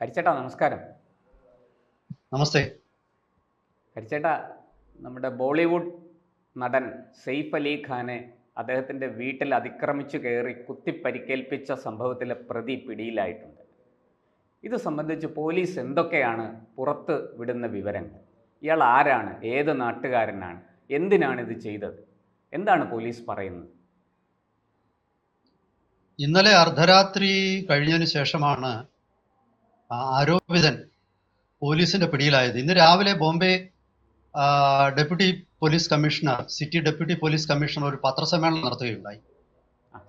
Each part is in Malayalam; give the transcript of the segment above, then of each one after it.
ഹരിച്ചേട്ടാ നമസ്കാരം. നമസ്തേ. ഹരിച്ചേട്ടാ നമ്മുടെ ബോളിവുഡ് നടൻ സെയ്ഫ് അലി ഖാനെ അദ്ദേഹത്തിന്റെ വീട്ടിൽ അതിക്രമിച്ചു കയറി കുത്തിപ്പരിക്കേൽപ്പിച്ച സംഭവത്തിലെ പ്രതി പിടിയിലായിട്ടുണ്ട്. ഇത് സംബന്ധിച്ച് പോലീസ് എന്തൊക്കെയാണ് പുറത്ത് വിടുന്ന വിവരങ്ങൾ? ഇയാൾ ആരാണ്? ഏത് നാട്ടുകാരനാണ്? എന്തിനാണ് ഇത് ചെയ്തത്? എന്താണ് പോലീസ് പറയുന്നത്? ഇന്നലെ അർദ്ധരാത്രി കഴിഞ്ഞതിന് ശേഷമാണ് ആരോപിതൻ പോലീസിന്റെ പിടിയിലായത്. ഇന്ന് രാവിലെ Bombay deputy police commissioner city deputy police commissioner ഒരു പത്രസമ്മേളനം നടത്തുകയുണ്ടായി.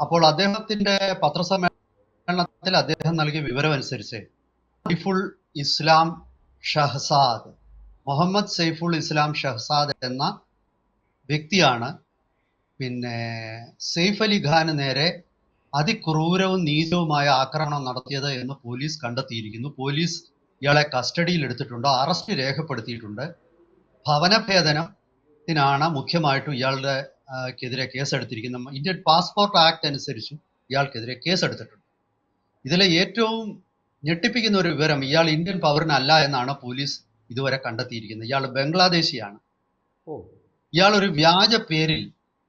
അപ്പോൾ അദ്ദേഹത്തിന്റെ പത്രസമ്മേളനത്തിൽ അദ്ദേഹം നൽകിയ വിവരമനുസരിച്ച് സൈഫുൾ ഇസ്ലാം ഷഹസാദ് മുഹമ്മദ് സൈഫുൾ ഇസ്ലാം ഷഹസാദ് എന്ന വ്യക്തിയാണ് പിന്നെ സെയ്ഫ് അലി ഖാന് നേരെ അതിക്രൂരവും നീചവുമായ ആക്രമണം നടത്തിയത് എന്ന് പോലീസ് കണ്ടെത്തിയിരിക്കുന്നു. പോലീസ് ഇയാളെ കസ്റ്റഡിയിൽ എടുത്തിട്ടുണ്ട് അറസ്റ്റ് രേഖപ്പെടുത്തിയിട്ടുണ്ട്. ഭവനഭേദനത്തിനാണ് മുഖ്യമായിട്ടും ഇയാളുടെ ക്കെതിരെ കേസെടുത്തിരിക്കുന്ന ഇന്ത്യൻ പാസ്പോർട്ട് ആക്ട് അനുസരിച്ചും ഇയാൾക്കെതിരെ കേസെടുത്തിട്ടുണ്ട്. ഇതിലെ ഏറ്റവും ഞെട്ടിപ്പിക്കുന്ന ഒരു വിവരം ഇയാൾ ഇന്ത്യൻ പൗരനല്ല എന്നാണ് പോലീസ് ഇതുവരെ കണ്ടെത്തിയിരിക്കുന്നത്. ഇയാൾ ബംഗ്ലാദേശിയാണ്. ഇയാൾ ഒരു വ്യാജ പേരിൽ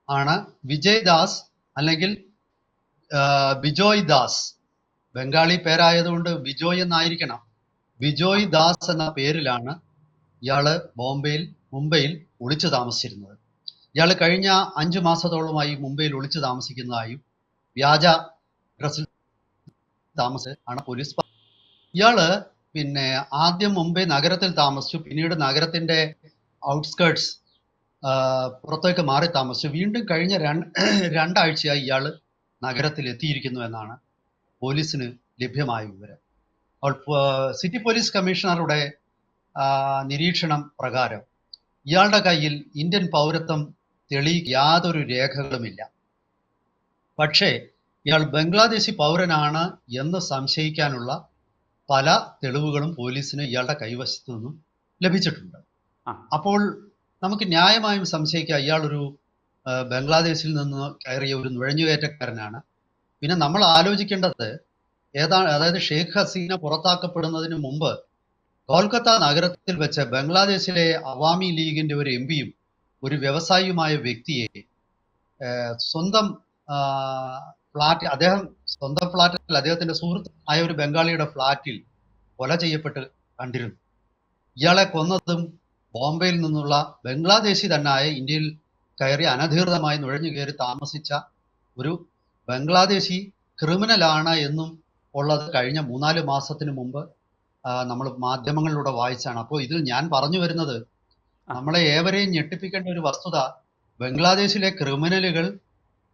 ആണ് വിജയ് ദാസ് അല്ലെങ്കിൽ ബിജോയ് ദാസ്. ബംഗാളി പേരായതുകൊണ്ട് ബിജോയ് എന്നായിരിക്കണം. ബിജോയ് ദാസ് എന്ന പേരിലാണ് ഇയാൾ ബോംബെയിൽ മുംബൈയിൽ ഒളിച്ചു താമസിച്ചിരുന്നത്. ഇയാൾ കഴിഞ്ഞ അഞ്ചു മാസത്തോളമായി മുംബൈയിൽ ഒളിച്ചു താമസിക്കുന്നതായും വ്യാജ ഡ്രസ്സിൽ താമസ ആണ് പോലീസ്. ഇയാൾ പിന്നെ ആദ്യം മുംബൈ നഗരത്തിൽ താമസിച്ചു പിന്നീട് നഗരത്തിന്റെ ഔട്ട്സ്കേർട്സ് പുറത്തേക്ക് മാറി താമസിച്ചു. വീണ്ടും കഴിഞ്ഞ രണ്ട് രണ്ടാഴ്ചയായി ഇയാൾ നഗരത്തിൽ എത്തിയിരിക്കുന്നു എന്നാണ് പോലീസിന് ലഭ്യമായ വിവരം. അപ്പോൾ സിറ്റി പോലീസ് കമ്മീഷണറുടെ നിരീക്ഷണം പ്രകാരം ഇയാളുടെ കയ്യിൽ ഇന്ത്യൻ പൗരത്വം തെളി യാതൊരു രേഖകളുമില്ല. പക്ഷേ ഇയാൾ ബംഗ്ലാദേശി പൗരനാണ് എന്ന് സംശയിക്കാനുള്ള പല തെളിവുകളും പോലീസിന് ഇയാളുടെ കൈവശത്തു നിന്നും ലഭിച്ചിട്ടുണ്ട്. അപ്പോൾ നമുക്ക് ന്യായമായും സംശയിക്കാം. ഇയാളൊരു ബംഗ്ലാദേശിൽ നിന്ന് കയറിയ ഒരു നുഴഞ്ഞുകയറ്റക്കാരനാണ്. പിന്നെ നമ്മൾ ആലോചിക്കേണ്ടത് ഏതാണ് അതായത് ഷെയ്ഖ് ഹസീന പുറത്താക്കപ്പെടുന്നതിന് മുമ്പ് കൊൽക്കത്ത നഗരത്തിൽ വെച്ച് ബംഗ്ലാദേശിലെ അവാമി ലീഗിന്റെ ഒരു എം പിയും ഒരു വ്യവസായിയുമായ വ്യക്തിയെ സ്വന്തം ഫ്ലാറ്റ് അദ്ദേഹം സ്വന്തം ഫ്ലാറ്റിൽ അദ്ദേഹത്തിന്റെ സുഹൃത്ത് ആയ ഒരു ബംഗാളിയുടെ ഫ്ലാറ്റിൽ കൊല ചെയ്യപ്പെട്ട് കണ്ടിരുന്നു. ഇയാളെ കൊന്നതും ബോംബെയിൽ നിന്നുള്ള ബംഗ്ലാദേശി തന്നായ ഇന്ത്യയിൽ കയറി അനധികൃതമായി നുഴഞ്ഞു കയറി താമസിച്ച ഒരു ബംഗ്ലാദേശി ക്രിമിനലാണ് എന്നും ഉള്ളത് കഴിഞ്ഞ മൂന്നാൽ മാസത്തിന് മുമ്പ് നമ്മൾ മാധ്യമങ്ങളിലൂടെ വായിച്ചാണ്. അപ്പോൾ ഇതിൽ ഞാൻ പറഞ്ഞു വരുന്നത് നമ്മളെ ഏവരെയും ഞെട്ടിപ്പിക്കേണ്ട ഒരു വസ്തുത ബംഗ്ലാദേശിലെ ക്രിമിനലുകൾ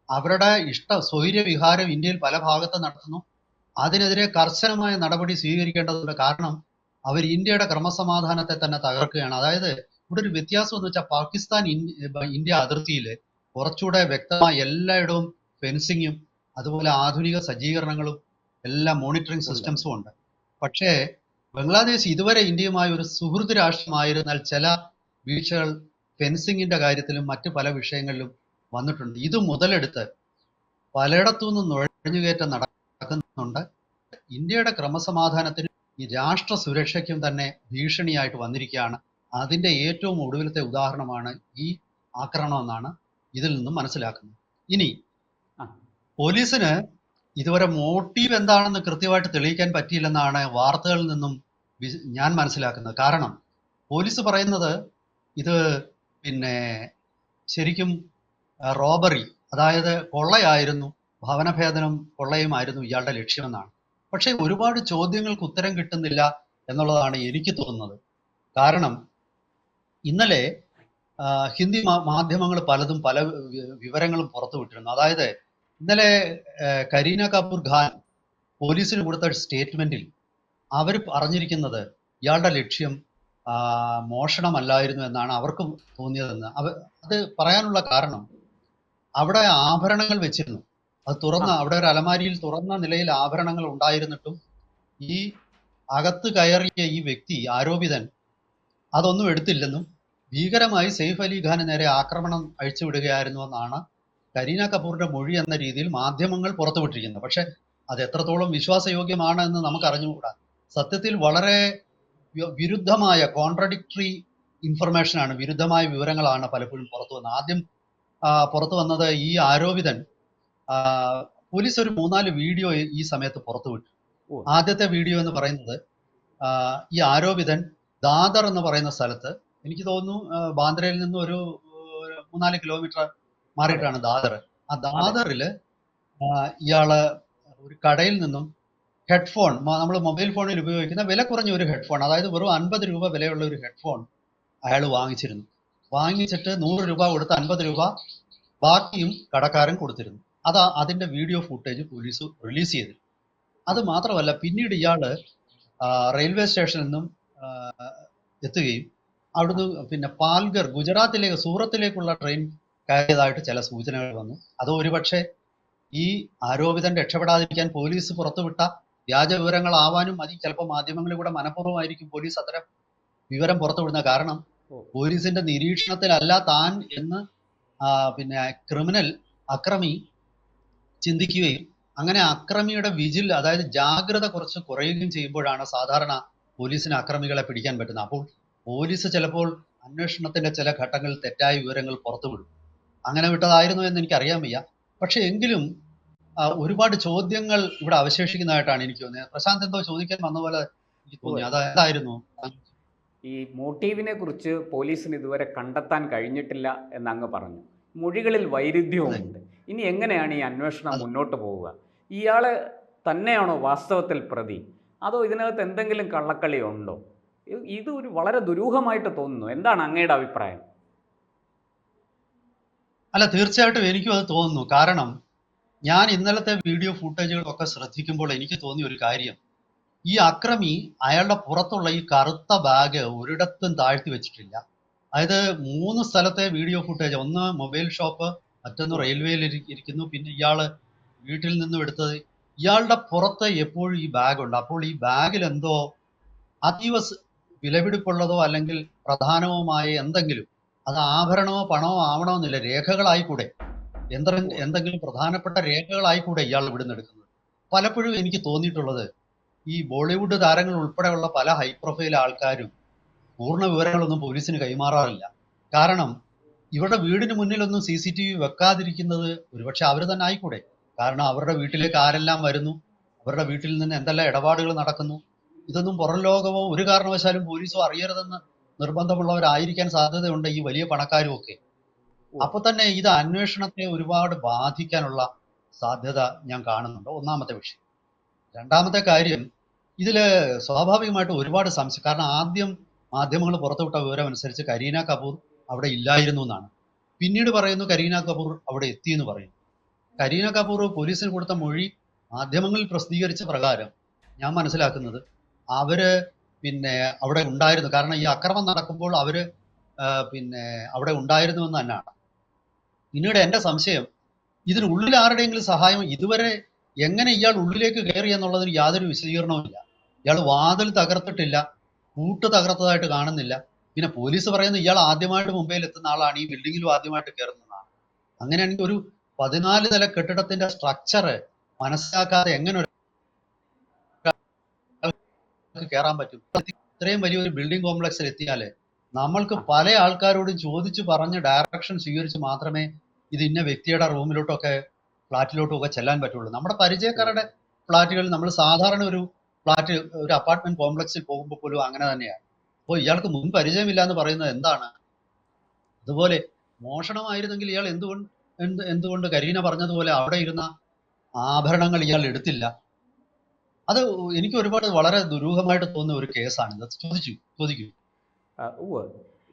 അവരുടെ ഇഷ്ട സ്വൈര്യവിഹാരം ഇന്ത്യയിൽ പല ഭാഗത്ത് നടത്തുന്നു. അതിനെതിരെ കർശനമായ നടപടി സ്വീകരിക്കേണ്ടതുണ്ട്. കാരണം അവർ ഇന്ത്യയുടെ ക്രമസമാധാനത്തെ തന്നെ തകർക്കുകയാണ്. അതായത് ഇവിടെ ഒരു വ്യത്യാസം എന്ന് വെച്ചാൽ പാകിസ്ഥാൻ ഇന്ത്യ അതിർത്തിയിൽ കുറച്ചുകൂടെ വ്യക്തമായ എല്ലായിടവും ഫെൻസിങ്ങും അതുപോലെ ആധുനിക സജ്ജീകരണങ്ങളും എല്ലാ മോണിറ്ററിംഗ് സിസ്റ്റംസും ഉണ്ട്. പക്ഷേ ബംഗ്ലാദേശ് ഇതുവരെ ഇന്ത്യയുമായി ഒരു സുഹൃത്ത് രാഷ്ട്രമായിരുന്നാൽ ചില വീഴ്ചകൾ ഫെൻസിങ്ങിന്റെ കാര്യത്തിലും മറ്റു പല വിഷയങ്ങളിലും വന്നിട്ടുണ്ട്. ഇത് മുതലെടുത്ത് പലയിടത്തു നിന്നും നുഴഞ്ഞുകയറ്റം നടക്കുന്നുണ്ട്. ഇന്ത്യയുടെ ക്രമസമാധാനത്തിനും ഈ രാഷ്ട്ര സുരക്ഷയ്ക്കും തന്നെ ഭീഷണിയായിട്ട് വന്നിരിക്കുകയാണ് അതിന്റെ ഏറ്റവും ഒടുവിലത്തെ ഉദാഹരണമാണ് ഈ ആക്രമണം എന്നാണ് ഇതിൽ നിന്നും മനസ്സിലാക്കുന്നത്. ഇനി. പോലീസിന് ഇതുവരെ മോട്ടീവ് എന്താണെന്ന് കൃത്യമായിട്ട് തെളിയിക്കാൻ പറ്റിയില്ലെന്നാണ് വാർത്തകളിൽ നിന്നും ഞാൻ മനസ്സിലാക്കുന്നത്. കാരണം പോലീസ് പറയുന്നത് ഇത് പിന്നെ ശരിക്കും റോബറി അതായത് കൊള്ളയായിരുന്നു ഭവനഭേദനം കൊള്ളയുമായിരുന്നു ഇയാളുടെ ലക്ഷ്യമെന്നാണ്. പക്ഷേ ഒരുപാട് ചോദ്യങ്ങൾക്ക് ഉത്തരം കിട്ടുന്നില്ല എന്നുള്ളതാണ് എനിക്ക് തോന്നുന്നത്. കാരണം ഇന്നലെ ഹിന്ദി മാധ്യമങ്ങൾ പലതും പല വിവരങ്ങളും പുറത്തുവിട്ടിരുന്നു അതായത് ഇന്നലെ കരീന കപൂർ ഖാൻ പോലീസിന് കൊടുത്ത സ്റ്റേറ്റ്മെന്റിൽ അവർ പറഞ്ഞിരിക്കുന്നത് ഇയാളുടെ ലക്ഷ്യം മോഷണമല്ലായിരുന്നു എന്നാണ് അവർക്ക് തോന്നിയതെന്ന്. അവ അത് പറയാനുള്ള കാരണം അവിടെ ആഭരണങ്ങൾ വെച്ചിരുന്നു. അത് തുറന്ന അവിടെ ഒരു അലമാരിയിൽ തുറന്ന നിലയിൽ ആഭരണങ്ങൾ ഉണ്ടായിരുന്നിട്ടും ഈ അകത്ത് കയറിയ ഈ വ്യക്തി ആരോപിതൻ അതൊന്നും എടുത്തില്ലെന്നും ഭീകരമായി സെയ്ഫ് അലി ഖാന് നേരെ ആക്രമണം അഴിച്ചുവിടുകയായിരുന്നു എന്നാണ് കരീന കപൂറിന്റെ മൊഴി എന്ന രീതിയിൽ മാധ്യമങ്ങൾ പുറത്തുവിട്ടിരിക്കുന്നത്. പക്ഷെ അത് എത്രത്തോളം വിശ്വാസയോഗ്യമാണ് എന്ന് നമുക്ക് അറിഞ്ഞുകൂടാ സത്യത്തിൽ വളരെ വിരുദ്ധമായ കോൺട്രഡിക്ടറി ഇൻഫർമേഷനാണ് വിരുദ്ധമായ വിവരങ്ങളാണ് പലപ്പോഴും പുറത്തു വന്നത്. ആദ്യം പുറത്തു വന്നത് ഈ ആരോപിതൻ പോലീസ് ഒരു മൂന്നാൽ വീഡിയോ ഈ സമയത്ത് പുറത്തുവിട്ടു. വിട്ടു ആദ്യത്തെ വീഡിയോ എന്ന് പറയുന്നത് ഈ ആരോപിതൻ ദാദർ എന്ന് പറയുന്ന സ്ഥലത്ത് എനിക്ക് തോന്നുന്നു ബാന്ദ്രയിൽ നിന്ന് ഒരു മൂന്നാൽ കിലോമീറ്റർ മാറിയിട്ടാണ് ദാദർ. ആ ദാദറിൽ ഇയാൾ ഒരു കടയിൽ നിന്നും ഹെഡ്ഫോൺ നമ്മൾ മൊബൈൽ ഫോണിൽ ഉപയോഗിക്കുന്ന വില കുറഞ്ഞ ഒരു ഹെഡ്ഫോൺ അതായത് വെറും അൻപത് രൂപ വിലയുള്ള ഒരു ഹെഡ്ഫോൺ അയാൾ വാങ്ങിച്ചിരുന്നു. വാങ്ങിച്ചിട്ട് നൂറ് രൂപ കൊടുത്ത് അൻപത് രൂപ ബാക്കിയും കടക്കാരൻ കൊടുത്തിരുന്നു. അതാ അതിന്റെ വീഡിയോ ഫുട്ടേജ് പോലീസ് റിലീസ് ചെയ്തു അത് മാത്രമല്ല പിന്നീട് ഇയാൾ റെയിൽവേ സ്റ്റേഷനിൽ നിന്നും എത്തുകയും അവിടുന്ന് പിന്നെ പാൽഗർ ഗുജറാത്തിലേക്ക് സൂറത്തിലേക്കുള്ള ട്രെയിൻ കയറിയതായിട്ട് ചില സൂചനകൾ വന്നു. അത് ഒരുപക്ഷെ ഈ ആരോപിതൻ രക്ഷപ്പെടാതിരിക്കാൻ പോലീസ് പുറത്തുവിട്ട വ്യാജ വിവരങ്ങളാവാനും മതി ചിലപ്പോൾ മാധ്യമങ്ങളിലൂടെ മനഃപൂർവമായിരിക്കും പോലീസ് അത്തരം വിവരം പുറത്തുവിടുന്ന കാരണം പോലീസിന്റെ നിരീക്ഷണത്തിലല്ല താൻ എന്ന് പിന്നെ ക്രിമിനൽ അക്രമി ചിന്തിക്കുകയും അങ്ങനെ അക്രമിയുടെ വിജിൽ അതായത് ജാഗ്രത കുറച്ച് കുറയുകയും ചെയ്യുമ്പോഴാണ് സാധാരണ പോലീസിന് അക്രമികളെ പിടിക്കാൻ പറ്റുന്ന. അപ്പോൾ പോലീസ് ചിലപ്പോൾ അന്വേഷണത്തിന്റെ ചില ഘട്ടങ്ങളിൽ തെറ്റായ വിവരങ്ങൾ പുറത്തുവിടും. അങ്ങനെ വിട്ടതായിരുന്നു എന്ന് എനിക്ക് അറിയാൻ വയ്യ. പക്ഷെ എങ്കിലും ഒരുപാട് ചോദ്യങ്ങൾ ഇവിടെ അവശേഷിക്കുന്നതായിട്ടാണ് എനിക്ക് തോന്നിയത്. പ്രശാന്ത് എന്തോ ചോദിക്കാൻ വന്ന പോലെ എനിക്ക് തോന്നി. അതായിരുന്നു. ഈ മോട്ടീവിനെ കുറിച്ച് പോലീസിന് ഇതുവരെ കണ്ടെത്താൻ കഴിഞ്ഞിട്ടില്ല എന്ന് അങ്ങ് പറഞ്ഞു. മൊഴികളിൽ വൈരുദ്ധ്യവുമുണ്ട് ഇനി എങ്ങനെയാണ് ഈ അന്വേഷണം മുന്നോട്ട് പോവുക? ഇയാൾ തന്നെയാണോ വാസ്തവത്തിൽ പ്രതി? അതോ ഇതിനകത്ത് എന്തെങ്കിലും കള്ളക്കളി ഉണ്ടോ? ഇത് ഒരു വളരെ ദുരൂഹമായിട്ട് തോന്നുന്നു. എന്താണ് അങ്ങയുടെ അഭിപ്രായം? അല്ല തീർച്ചയായിട്ടും എനിക്കും അത് തോന്നുന്നു. കാരണം ഞാൻ ഇന്നലത്തെ വീഡിയോ ഫുട്ടേജുകളൊക്കെ ശ്രദ്ധിക്കുമ്പോൾ എനിക്ക് തോന്നിയ ഒരു കാര്യം. ഈ അക്രമി അയാളുടെ പുറത്തുള്ള ഈ കറുത്ത ബാഗ് ഒരിടത്തും താഴ്ത്തി വെച്ചിട്ടില്ല. അതായത് മൂന്ന് സ്ഥലത്തെ വീഡിയോ ഫുട്ടേജ്. ഒന്ന് മൊബൈൽ ഷോപ്പ് മറ്റൊന്ന് റെയിൽവേയിൽ ഇരിക്കുന്നു. പിന്നെ ഇയാൾ വീട്ടിൽ നിന്നും എടുത്തത് ഇയാളുടെ പുറത്ത് എപ്പോഴും ഈ ബാഗുണ്ട് അപ്പോൾ ഈ ബാഗിൽ എന്തോ അതീവ വിലപിടിപ്പുള്ളതോ അല്ലെങ്കിൽ പ്രധാനവുമായ എന്തെങ്കിലും അത് ആഭരണമോ പണമോ ആവണമെന്നില്ല. രേഖകളായിക്കൂടെ. എന്തെങ്കിലും എന്തെങ്കിലും പ്രധാനപ്പെട്ട രേഖകളായിക്കൂടെ ഇയാൾ ഇവിടുന്ന് എടുക്കുന്നത്. പലപ്പോഴും എനിക്ക് തോന്നിയിട്ടുള്ളത് ഈ ബോളിവുഡ് താരങ്ങൾ ഉൾപ്പെടെയുള്ള പല ഹൈ പ്രൊഫൈൽ ആൾക്കാരും പൂർണ വിവരങ്ങളൊന്നും പോലീസിന് കൈമാറാറില്ല. കാരണം ഇവരുടെ വീടിന് മുന്നിലൊന്നും സി സി ടി വി വെക്കാതിരിക്കുന്നത് ഒരുപക്ഷെ അവർ തന്നെ ആയിക്കൂടെ. കാരണം അവരുടെ വീട്ടിലേക്ക് ആരെല്ലാം വരുന്നു? അവരുടെ വീട്ടിൽ നിന്ന് എന്തെല്ലാം ഇടപാടുകൾ നടക്കുന്നു? ഇതൊന്നും പുറം ലോകമോ ഒരു കാരണവശാലും പോലീസോ അറിയരുതെന്ന് നിർബന്ധമുള്ളവരായിരിക്കാൻ സാധ്യതയുണ്ട് ഈ വലിയ പണക്കാരും ഒക്കെ അപ്പൊ തന്നെ ഇത് അന്വേഷണത്തെ ഒരുപാട് ബാധിക്കാനുള്ള സാധ്യത ഞാൻ കാണുന്നുണ്ട്. ഒന്നാമത്തെ വിഷയം. രണ്ടാമത്തെ കാര്യം ഇതിൽ സ്വാഭാവികമായിട്ട് ഒരുപാട് സംശയം. കാരണം ആദ്യം മാധ്യമങ്ങൾ പുറത്തുവിട്ട വിവരം അനുസരിച്ച് കരീന കപൂർ അവിടെ ഇല്ലായിരുന്നു എന്നാണ്. പിന്നീട് പറയുന്നു കരീന കപൂർ അവിടെ എത്തി എന്ന് പറയുന്നു. കരീന കപൂർ പോലീസിന് കൊടുത്ത മൊഴി മാധ്യമങ്ങളിൽ പ്രസിദ്ധീകരിച്ച പ്രകാരം ഞാൻ മനസ്സിലാക്കുന്നത്. അവർ പിന്നെ അവിടെ ഉണ്ടായിരുന്നു. കാരണം ഈ അക്രമം നടക്കുമ്പോൾ അവർ പിന്നെ അവിടെ ഉണ്ടായിരുന്നു എന്ന് തന്നെയാണ്. പിന്നീട് എന്റെ സംശയം ഇതിനുള്ളിൽ ആരുടെയെങ്കിലും സഹായം ഇതുവരെ എങ്ങനെ ഇയാൾ ഉള്ളിലേക്ക് കയറി എന്നുള്ളതിന് യാതൊരു വിശദീകരണവുമില്ല ഇയാൾ വാതിൽ തകർത്തിട്ടില്ല കൂട്ട് തകർത്തതായിട്ട് കാണുന്നില്ല. പിന്നെ പോലീസ് പറയുന്നത് ഇയാൾ ആദ്യമായിട്ട് മുംബൈയിൽ എത്തുന്ന ആളാണ്. ഈ ബിൽഡിങ്ങിലും ആദ്യമായിട്ട് കയറുന്നതാണ്. അങ്ങനെയാണെങ്കിൽ ഒരു പതിനാല് നില കെട്ടിടത്തിന്റെ സ്ട്രക്ചർ മനസ്സിലാക്കാതെ എങ്ങനെ കയറാൻ പറ്റും? ഇത്രയും വലിയൊരു ബിൽഡിംഗ് കോംപ്ലക്സിൽ എത്തിയാൽ നമ്മൾക്ക് പല ആൾക്കാരോടും ചോദിച്ചു പറഞ്ഞ് ഡയറക്ഷൻ സ്വീകരിച്ച് മാത്രമേ ഇത് ഇന്ന വ്യക്തിയുടെ റൂമിലോട്ടൊക്കെ ഫ്ലാറ്റിലോട്ടൊക്കെ ചെല്ലാൻ പറ്റുള്ളൂ. നമ്മുടെ പരിചയക്കാരുടെ ഫ്ലാറ്റുകളിൽ നമ്മൾ സാധാരണ ഒരു ഫ്ലാറ്റ് ഒരു അപ്പാർട്ട്മെന്റ് കോംപ്ലക്സിൽ പോകുമ്പോൾ പോലും അങ്ങനെ തന്നെയാണ്. അപ്പോൾ ഇയാൾക്ക് മുൻ പരിചയമില്ല എന്ന് പറയുന്നത് എന്താണ്? അതുപോലെ മോഷണമായിരുന്നെങ്കിൽ ഇയാൾ എന്തുകൊണ്ട് എന്ത് എന്തുകൊണ്ട് കരീന പറഞ്ഞതുപോലെ അവിടെ ഇരുന്ന ആഭരണങ്ങൾ ഇയാൾ എടുത്തില്ല? അത് എനിക്ക് ഒരുപാട് വളരെ ദുരൂഹമായിട്ട് തോന്നുന്ന ഒരു കേസാണ് ചോദിച്ചു ചോദിക്കൂ. ഉവ്വ്.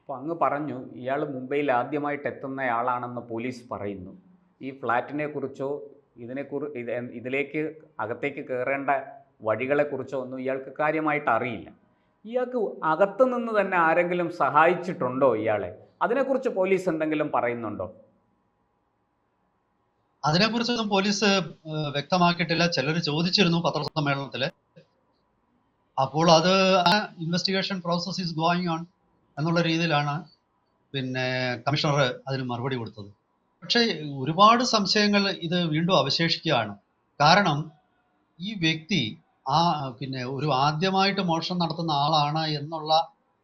അങ്ങ് പറഞ്ഞു ഇയാൾ മുംബൈയിൽ ആദ്യമായിട്ട് എത്തുന്നയാളാണെന്ന് പോലീസ് പറയുന്നു. ഈ ഫ്ലാറ്റിനെ കുറിച്ചോ ഇതിനെക്കുറി ഇത് ഇതിലേക്ക് അകത്തേക്ക് കയറേണ്ട വഴികളെക്കുറിച്ചോ ഒന്നും ഇയാൾക്ക് കാര്യമായിട്ട് അറിയില്ല. ഇയാൾക്ക് അകത്തു നിന്ന് തന്നെ ആരെങ്കിലും സഹായിച്ചിട്ടുണ്ടോ ഇയാളെ? അതിനെക്കുറിച്ച് പോലീസ് എന്തെങ്കിലും പറയുന്നുണ്ടോ? അതിനെക്കുറിച്ചൊന്നും പോലീസ് വ്യക്തമാക്കിയിട്ടില്ല. ചിലർ ചോദിച്ചിരുന്നു പത്രസമ്മേളനത്തിൽ അപ്പോൾ അത് investigation process is going on എന്നുള്ള രീതിയിലാണ് പിന്നെ കമ്മീഷണർ അതിന് മറുപടി കൊടുത്തത്. പക്ഷേ ഒരുപാട് സംശയങ്ങൾ ഇത് വീണ്ടും അവശേഷിക്കുകയാണ്. കാരണം ഈ വ്യക്തി ആ പിന്നെ ഒരു ആദ്യമായിട്ട് മോഷണം നടത്തുന്ന ആളാണ് എന്നുള്ള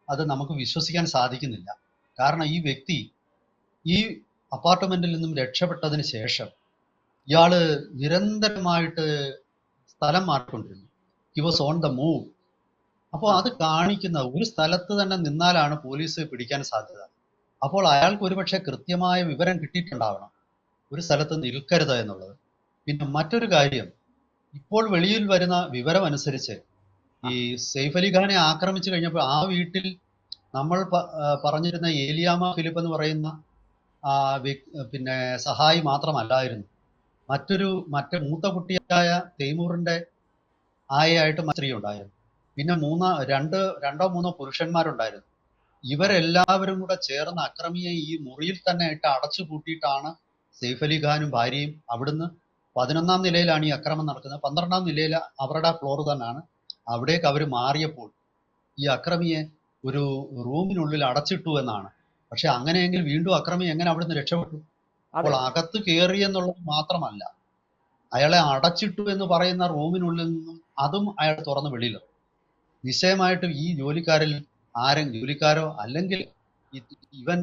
അത് നമുക്ക് വിശ്വസിക്കാൻ സാധിക്കുന്നില്ല. കാരണം ഈ വ്യക്തി ഈ അപ്പാർട്ട്മെന്റിൽ നിന്നും രക്ഷപ്പെട്ടതിന് ശേഷം ഇയാൾ നിരന്തരമായിട്ട് സ്ഥലം മാറിക്കൊണ്ടിരുന്നു. He was on the move അപ്പോൾ അത് കാണിക്കുന്ന ഒരു സ്ഥലത്ത് തന്നെ നിന്നാലാണ് പോലീസ് പിടിക്കാൻ സാധ്യത. അപ്പോൾ അയാൾക്ക് ഒരുപക്ഷെ കൃത്യമായ വിവരം കിട്ടിയിട്ടുണ്ടാവണം. ഒരു സ്ഥലത്ത് നിൽക്കരുത് എന്നുള്ളത്. പിന്നെ മറ്റൊരു കാര്യം ഇപ്പോൾ വെളിയിൽ വരുന്ന വിവരം അനുസരിച്ച് ഈ സെയ്ഫ് അലി ഖാനെ ആക്രമിച്ചു കഴിഞ്ഞപ്പോൾ ആ വീട്ടിൽ നമ്മൾ പറഞ്ഞിരുന്ന ഏലിയാമ ഫിലിപ്പ് എന്ന് പറയുന്ന പിന്നെ സഹായി മാത്രമല്ലായിരുന്നു. മറ്റൊരു മറ്റേ മൂത്ത കുട്ടിയായ തൈമൂറിന്റെ ആയയായിട്ട് സ്ത്രീ ഉണ്ടായിരുന്നു. പിന്നെ മൂന്ന് രണ്ട് രണ്ടോ മൂന്നോ പുരുഷന്മാരുണ്ടായിരുന്നു. ഇവരെല്ലാവരും കൂടെ ചേർന്ന് അക്രമിയെ ഈ മുറിയിൽ തന്നെ ഇട്ട് അടച്ചു പൂട്ടിയിട്ടാണ് സെയ്ഫ് അലി ഖാനും ഭാര്യയും അവിടുന്ന് പതിനൊന്നാം നിലയിലാണ് ഈ അക്രമം നടക്കുന്നത്. പന്ത്രണ്ടാം നിലയിൽ അവരുടെ ഫ്ലോർ തന്നെയാണ്. അവിടേക്ക് അവർ മാറിയപ്പോൾ ഈ അക്രമിയെ ഒരു റൂമിനുള്ളിൽ അടച്ചിട്ടു എന്നാണ്. പക്ഷെ അങ്ങനെയെങ്കിൽ വീണ്ടും അക്രമി എങ്ങനെ അവിടുന്ന് രക്ഷപ്പെട്ടു? അപ്പോൾ അകത്ത് കയറി എന്നുള്ളത് മാത്രമല്ല അയാളെ അടച്ചിട്ടു എന്ന് പറയുന്ന റൂമിനുള്ളിൽ നിന്നും അതും അയാൾ തുറന്ന് വെളിയിൽ നിശ്ചയമായിട്ടും ഈ ജോലിക്കാരിൽ ആരും ജോലിക്കാരോ അല്ലെങ്കിൽ ഇവൻ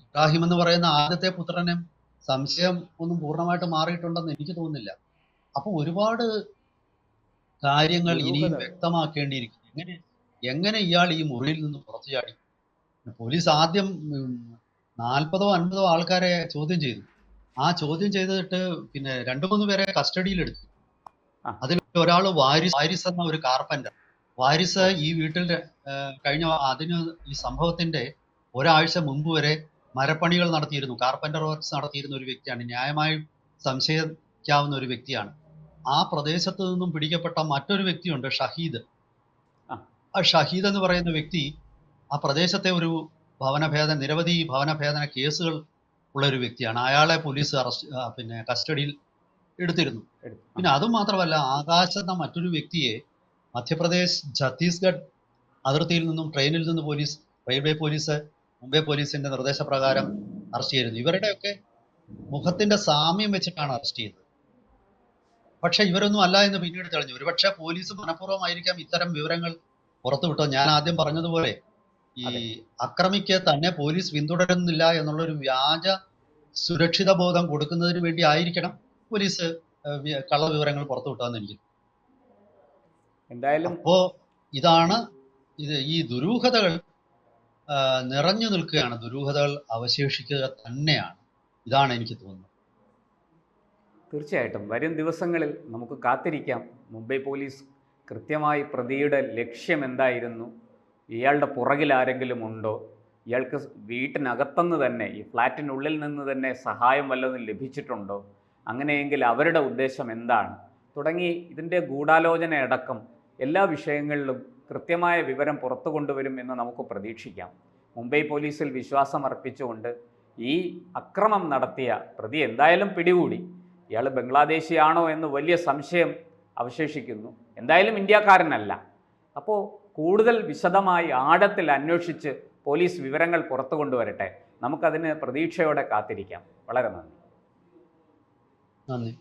ഇബ്രാഹിം എന്ന് പറയുന്ന ആദ്യത്തെ പുത്രനെ സംശയം ഒന്നും പൂർണമായിട്ട് മാറിയിട്ടുണ്ടെന്ന് എനിക്ക് തോന്നുന്നില്ല. അപ്പൊ ഒരുപാട് കാര്യങ്ങൾ ഇനിയും. വ്യക്തമാക്കേണ്ടിയിരിക്കുന്നു. എങ്ങനെ എങ്ങനെ ഇയാൾ ഈ മുറിയിൽ നിന്ന് പുറത്തു ചാടി പോലീസ് ആദ്യം നാൽപ്പതോ അൻപതോ ആൾക്കാരെ ചോദ്യം ചെയ്തു. ആ ചോദ്യം ചെയ്തിട്ട് പിന്നെ രണ്ടു മൂന്ന് പേരെ കസ്റ്റഡിയിലെടുത്തു അതിൽ ഒരാൾ വാരിസ് വാരിസ് എന്ന ഒരു കാർപ്പന്റർ വാരിസ് ഈ വീട്ടിൽ കഴിഞ്ഞ അതിന് ഈ സംഭവത്തിന്റെ ഒരാഴ്ച മുമ്പ് വരെ മരപ്പണികൾ നടത്തിയിരുന്നു. കാർപ്പന്റർ വർക്ക്സ് നടത്തിയിരുന്ന ഒരു വ്യക്തിയാണ്. ന്യായമായി സംശയിക്കാവുന്ന ഒരു വ്യക്തിയാണ്. ആ പ്രദേശത്ത് നിന്നും പിടിക്കപ്പെട്ട മറ്റൊരു വ്യക്തിയുണ്ട് ഷഹീദ്. ആ. ആ ഷഹീദ് എന്ന് പറയുന്ന വ്യക്തി ആ പ്രദേശത്തെ ഒരു ഭവനഭേദന നിരവധി ഭവനഭേദന കേസുകൾ ഉള്ള ഒരു വ്യക്തിയാണ്. അയാളെ പോലീസ് അറസ്റ്റ് പിന്നെ കസ്റ്റഡിയിൽ എടുത്തിരുന്നു. പിന്നെ അതുമാത്രമല്ല ആകാശ് എന്ന മറ്റൊരു വ്യക്തിയെ മധ്യപ്രദേശ് ഛത്തീസ്ഗഡ് അതിർത്തിയിൽ നിന്നും ട്രെയിനിൽ നിന്ന് പോലീസ് റെയിൽവേ പോലീസ് മുംബൈ പോലീസിന്റെ നിർദ്ദേശപ്രകാരം അറസ്റ്റ് ചെയ്തിരുന്നു. ഇവരുടെയൊക്കെ മുഖത്തിന്റെ സാമ്യം വെച്ചിട്ടാണ് അറസ്റ്റ് ചെയ്തത്. പക്ഷെ ഇവരൊന്നും അല്ല എന്ന് പിന്നീട് തെളിഞ്ഞു. ഒരുപക്ഷെ പോലീസ് മനഃപൂർവമായിരിക്കാം ഇത്തരം വിവരങ്ങൾ പുറത്തുവിട്ടോ ഞാൻ ആദ്യം പറഞ്ഞതുപോലെ ഈ. അക്രമിക്ക് തന്നെ പോലീസ് പിന്തുടരുന്നില്ല എന്നുള്ള ഒരു വ്യാജ സുരക്ഷിത ബോധം കൊടുക്കുന്നതിന് വേണ്ടി ആയിരിക്കണം പോലീസ് ഏഹ്, വി- കള്ള വിവരങ്ങൾ പുറത്തുവിട്ടതെന്ന് എനിക്ക് എന്തായാലും അപ്പോ ഇതാണ് ഇത് ഈ ദുരൂഹതകൾ നിറഞ്ഞു നിൽക്കുകയാണ്. ദുരൂഹതകൾ അവശേഷിക്കുക തന്നെയാണ്. ഇതാണ് എനിക്ക് തോന്നുന്നത്. തീർച്ചയായിട്ടും. വരും ദിവസങ്ങളിൽ നമുക്ക് കാത്തിരിക്കാം. മുംബൈ പോലീസ് കൃത്യമായി പ്രതിയുടെ ലക്ഷ്യം എന്തായിരുന്നു ഇയാളുടെ പുറകിൽ ആരെങ്കിലും ഉണ്ടോ? ഇയാൾക്ക് വീട്ടിനകത്തുനിന്ന് തന്നെ ഈ ഫ്ലാറ്റിനുള്ളിൽ നിന്ന് തന്നെ സഹായം വല്ലതും ലഭിച്ചിട്ടുണ്ടോ? അങ്ങനെയെങ്കിൽ അവരുടെ ഉദ്ദേശം എന്താണ്? തുടങ്ങി ഇതിന്റെ ഗൂഢാലോചനയടക്കം എല്ലാ വിഷയങ്ങളിലും കൃത്യമായ വിവരം പുറത്തു കൊണ്ടുവരും എന്ന് നമുക്ക് പ്രതീക്ഷിക്കാം. മുംബൈ പോലീസിൽ വിശ്വാസം അർപ്പിച്ചുകൊണ്ട് ഈ അക്രമം നടത്തിയ പ്രതി എന്തായാലും പിടികൂടി. ഇയാൾ ബംഗ്ലാദേശിയാണോ എന്ന് വലിയ സംശയം അവശേഷിക്കുന്നു. എന്തായാലും ഇന്ത്യക്കാരനല്ല. അപ്പോൾ കൂടുതൽ വിശദമായി ആഴത്തിൽ അന്വേഷിച്ച് പോലീസ് വിവരങ്ങൾ പുറത്തു കൊണ്ടുവരട്ടെ. നമുക്കതിന് പ്രതീക്ഷയോടെ കാത്തിരിക്കാം. വളരെ നന്ദി. നന്ദി.